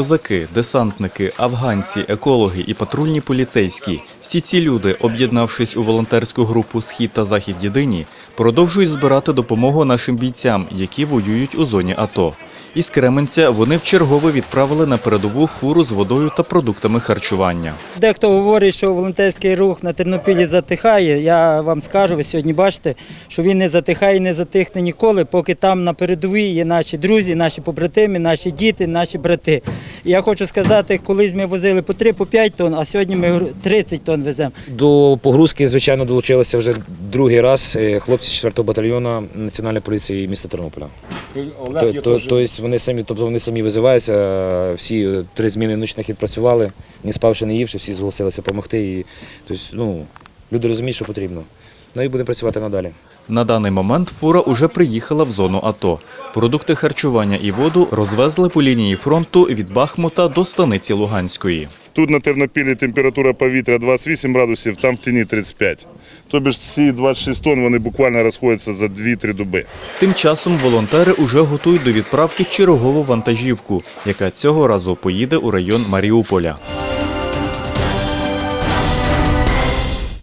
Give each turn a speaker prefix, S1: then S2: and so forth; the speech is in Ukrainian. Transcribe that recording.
S1: Козаки, десантники, афганці, екологи і патрульні поліцейські всі ці люди, об'єднавшись у волонтерську групу Схід та Захід Єдині, продовжують збирати допомогу нашим бійцям, які воюють у зоні АТО. Із Кременця вони вчергове відправили на передову фуру з водою та продуктами харчування.
S2: Дехто говорить, що волонтерський рух на Тернопілі затихає. Я вам скажу, ви сьогодні бачите, що він не затихає і не затихне ніколи, поки там на передовій є наші друзі, наші побратими, наші діти, наші брати. І я хочу сказати, колись ми возили по 3 по 5 тонн, а сьогодні ми 30 тонн веземо.
S3: До погрузки, звичайно, долучилися вже другий раз е, хлопці 4-го батальйону Національної поліції міста Тернополя. То- то- Тобто вони самі, тобто вони самі визиваються, всі е, три зміни ночних відпрацювали, не спавши, не ївши, всі зголосилися допомогти. І, тобто, ну, люди розуміють, що потрібно. Ну і будемо працювати надалі.
S1: На даний момент фура уже приїхала в зону АТО. Продукти харчування і воду розвезли по лінії фронту від Бахмута до станиці Луганської.
S4: Тут на Тернопілі температура повітря 28 градусів, там в тіні 35. Тобі ж ці 26 тонн вони буквально розходяться за 2-3 доби.
S1: Тим часом волонтери уже готують до відправки чергову вантажівку, яка цього разу поїде у район Маріуполя.